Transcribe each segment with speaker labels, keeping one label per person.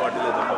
Speaker 1: Duty
Speaker 2: తప్ప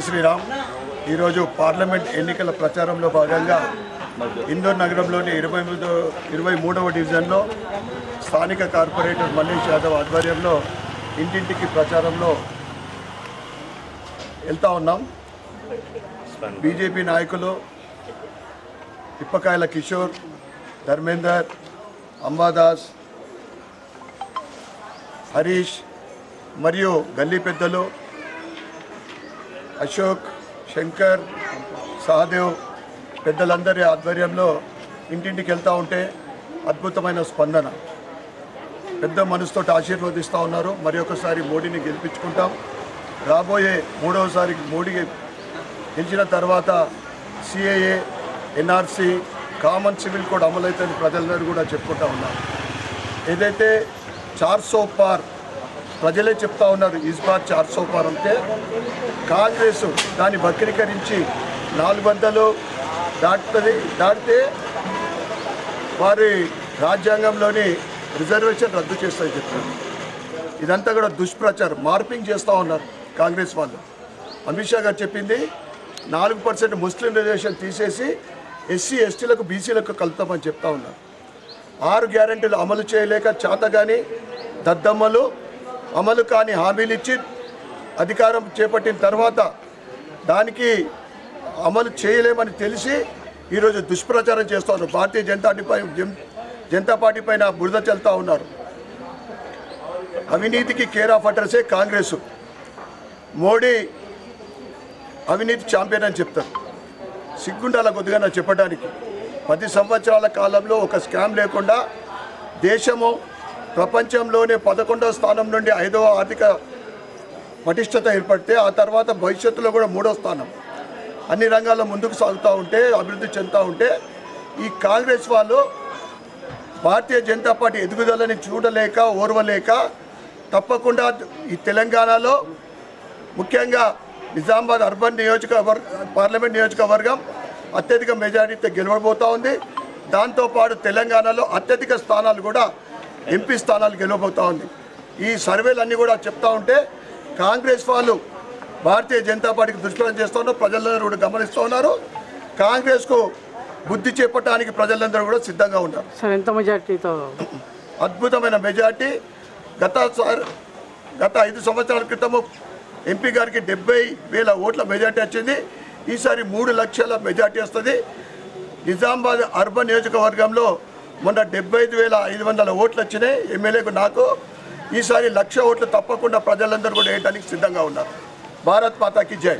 Speaker 3: జై శ్రీరామ్. ఈరోజు పార్లమెంట్ ఎన్నికల ప్రచారంలో భాగంగా ఇందోర్ నగరంలోని ఇరవై మూడో ఇరవై మూడవ డివిజన్లో స్థానిక కార్పొరేటర్ మల్లేష్ యాదవ్ ఆధ్వర్యంలో ఇంటింటికి ప్రచారంలో వెళ్తా ఉన్నాం. బీజేపీ నాయకులు ఇప్పకాయల కిషోర్ ధర్మేందర్ అంబాదాస్ హరీష్ మరియు గల్లీ పెద్దలు అశోక్ శంకర్ సహదేవ్ పెద్దలందరి ఆధ్వర్యంలో ఇంటింటికి వెళ్తూ ఉంటే అద్భుతమైన స్పందన. పెద్ద మనసుతో ఆశీర్వదిస్తూ ఉన్నారు. మరి ఒకసారి మోడీని గెలిపించుకుంటాం. రాబోయే మూడవసారి మోడీ గెలిచిన తర్వాత CAA NRC common civil code అమలవుతుంది ప్రజలందరూ కూడా చెప్పుకుంటా ఉన్నారు. ఏదైతే చార్ సో పార్ ప్రజలే చెప్తా ఉన్నారు ఇస్బాత్ బార్ పార్ అంటే కాంగ్రెస్ దాన్ని వక్రీకరించి నాలుగు వందలు దాటుతుంది. దాటితే వారి రాజ్యాంగంలోని రిజర్వేషన్ రద్దు చేస్తాయి చెప్తున్నారు ఇదంతా కూడా దుష్ప్రచారం మార్పింగ్ చేస్తూ ఉన్నారు కాంగ్రెస్ వాళ్ళు. అమిత్ షా గారు చెప్పింది నాలుగు పర్సెంట్ ముస్లిం రిజర్వేషన్ తీసేసి ఎస్సీ ఎస్టీలకు బీసీలకు కలుతామని చెప్తా ఉన్నారు. ఆరు గ్యారెంటీలు అమలు చేయలేక చేతగాని దద్దమ్మలు అమలు కాని హామీలు ఇచ్చి అధికారం చేపట్టిన తర్వాత దానికి అమలు చేయలేమని తెలిసి ఈరోజు దుష్ప్రచారం చేస్తారు భారతీయ జనతా జన్- జనతా పార్టీ పైన బురద చెల్తా ఉన్నారు. అవినీతికి కేర్ ఆఫ్ అడ్రసే కాంగ్రెస్. మోడీ అవినీతి ఛాంపియన్ అని చెప్తారు. సిగ్గుండాల కొద్దిగా నాకు చెప్పడానికి. పది సంవత్సరాల కాలంలో ఒక స్కామ్ లేకుండా దేశము ప్రపంచంలోనే పదకొండవ స్థానం నుండి ఐదవ ఆర్థిక పటిష్టత ఏర్పడితే ఆ తర్వాత భవిష్యత్తులో కూడా మూడో స్థానం. అన్ని రంగాల్లో ముందుకు సాగుతూ ఉంటే అభివృద్ధి చెందుతూ ఉంటే ఈ కాంగ్రెస్ వాళ్ళు భారతీయ జనతా పార్టీ ఎదుగుదలని చూడలేక ఓర్వలేక తప్పకుండా ఈ తెలంగాణలో ముఖ్యంగా నిజామాబాద్ అర్బన్ నియోజకవర్గ పార్లమెంట్ నియోజకవర్గం అత్యధిక మెజారిటీతో గెలవబోతూ ఉంది. దాంతోపాటు తెలంగాణలో అత్యధిక స్థానాలు కూడా ఎంపీ స్థానాలు గెలవబోతూ ఉంది. ఈ సర్వేలు అన్నీ కూడా చెప్తా ఉంటే కాంగ్రెస్ వాళ్ళు భారతీయ జనతా పార్టీకి దుష్ప్రచారం చేస్తూ ఉన్నారు ప్రజలందరూ కూడా గమనిస్తూ ఉన్నారు. కాంగ్రెస్కు బుద్ధి చేపట్టడానికి ప్రజలందరూ కూడా సిద్ధంగా ఉన్నారు.
Speaker 2: సార్ ఎంత మెజార్టీతో?
Speaker 3: అద్భుతమైన మెజార్టీ. గత సార్ గత ఐదు సంవత్సరాల క్రితము ఎంపీ గారికి డెబ్బై వేల ఓట్ల మెజార్టీ వచ్చింది. ఈసారి మూడు లక్షల మెజార్టీ వస్తుంది. నిజామాబాద్ అర్బన్ నియోజకవర్గంలో మొన్న డెబ్బై ఐదు వేల ఐదు వందల ఓట్లు వచ్చినాయి ఎమ్మెల్యేకు నాకు ఈసారి లక్ష ఓట్లు తప్పకుండా ప్రజలందరూ కూడా వేయడానికి సిద్ధంగా ఉన్నారు. భారత్ మాతాకి జై.